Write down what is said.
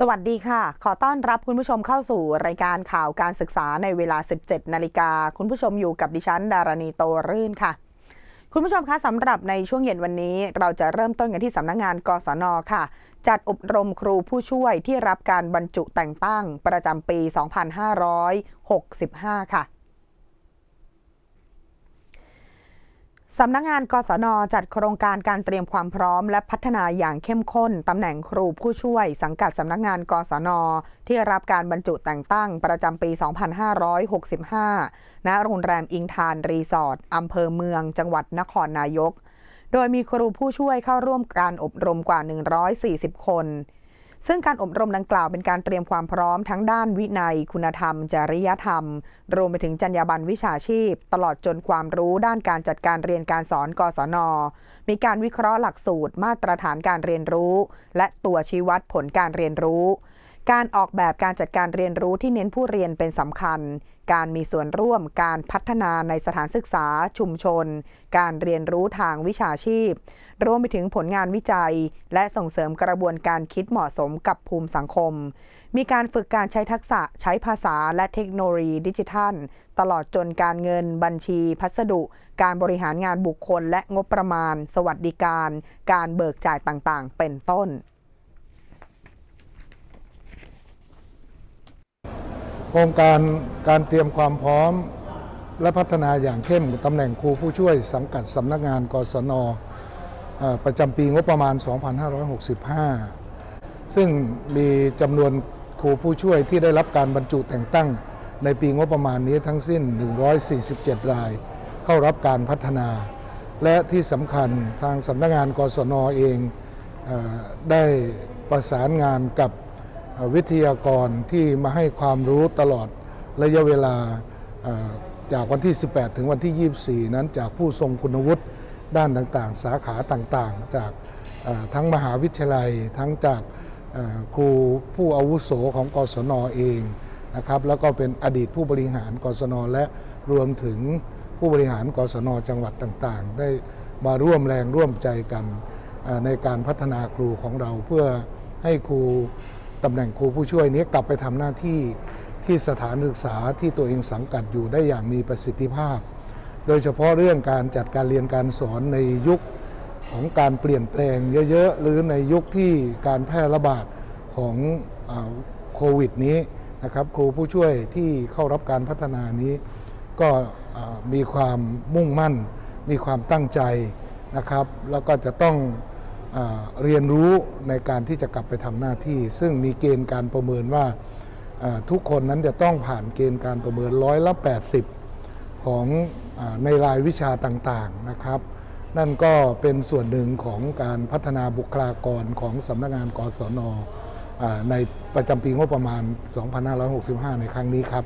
สวัสดีค่ะ ขอต้อนรับคุณผู้ชมเข้าสู่รายการข่าวการศึกษาในเวลา 17 นาฬิกา คุณผู้ชมอยู่กับดิฉัน ดารณีโตรื่นค่ะ คุณผู้ชมคะสำหรับในช่วงเย็นวันนี้ เราจะเริ่มต้นกันที่สำนักงงานกศนค่ะ จัดอบรมครูผู้ช่วยที่รับการบรรจุแต่งตั้งประจำปี 2565 ค่ะ สำนักงงานกศนจัดโครงการการเตรียมความพร้อม และพัฒนาอย่างเข้มข้น ตำแหน่งครูผู้ช่วย สังกัดสำนักงงานกศนที่รับการบรรจุแต่งตั้งประจำปี 2565 ณ โรงแรมอิงทานรีสอร์ทอำเภอเมือง จังหวัดนครนายก โดยมีครูผู้ช่วยเข้าร่วมการอบรมกว่า 140 คน ซึ่งการอบรมดังกล่าวเป็นการเตรียมความพร้อมทั้งด้านวินัย คุณธรรม จริยธรรม รวมไปถึงจรรยาบรรณวิชาชีพ ตลอดจนความรู้ด้านการจัดการเรียนการสอนกศน มีการวิเคราะห์หลักสูตร มาตรฐานการเรียนรู้ และตัวชี้วัดผลการเรียนรู้ การออกแบบการจัดการเรียนรู้ที่เน้นผู้เรียนเป็นสำคัญ การมีส่วนร่วมการพัฒนาในสถานศึกษา ชุมชน การเรียนรู้ทางวิชาชีพ รวมไปถึงผลงานวิจัย และส่งเสริมกระบวนการคิดเหมาะสมกับภูมิสังคม มีการฝึกการใช้ทักษะใช้ภาษาและเทคโนโลยีดิจิทัล ตลอดจนการเงิน บัญชี พัสดุ การบริหารงานบุคคล และงบประมาณ สวัสดิการ การเบิกจ่ายต่างๆ เป็นต้น ครงการการเตรียมความพร้อม และพัฒนาอย่างเข้มตำแหน่งครูผู้ช่วยสังกัดสำนักงานกศนประจำปีงบประมาณ 2565 ซึ่งมีจำนวนครูผู้ช่วยที่ได้รับการบรรจุแต่งตั้งในปีงบประมาณนี้ทั้งสิ้น 147 ราย เข้ารับการพัฒนา และที่สำคัญทางสำนักงานกศนเองอได้ประสานงานกับ วิทยากรที่มาให้ความรู้ตลอดระยะเวลาจากวันที่ 18 ถึงวันที่ 24 นั้นจากผู้ทรงคุณวุฒิด้านต่างๆ สาขาต่างๆ จากทั้งมหาวิทยาลัย ทั้งจากครูผู้อาวุโสของกศนเองนะครับแล้วก็เป็นอดีตผู้บริหารกศนและรวมถึงผู้บริหารกศนจังหวัดต่างๆ ได้มาร่วมแรงร่วมใจกันในการพัฒนาครูของเราเพื่อให้ครู ตำแหน่งครูผู้ช่วยนี้กลับไปทำหน้าที่ที่สถานศึกษาที่ตัวเองสังกัดอยู่ได้อย่างมีประสิทธิภาพ โดยเฉพาะเรื่องการจัดการเรียนการสอนในยุคของการเปลี่ยนแปลงเยอะๆ หรือในยุคที่การแพร่ระบาดของโควิดนี้นะครับครูผู้ช่วยที่เข้ารับการพัฒนานี้ ก็มีความมุ่งมั่น มีความตั้งใจนะครับ แล้วก็จะต้อง เรียนรู้ในการที่จะกลับไปทำหน้าที่ ซึ่งมีเกณฑ์การประเมินว่าทุกคนนั้นจะต้องผ่านเกณฑ์การประเมินร้อยละ 80 ของอในรายวิชาต่างๆนะครับ นั่นก็เป็นส่วนหนึ่งของการพัฒนาบุคลากรของสำนักงานกศนในประจำปีงบประมาณ 2565 ในครั้งนี้ครับ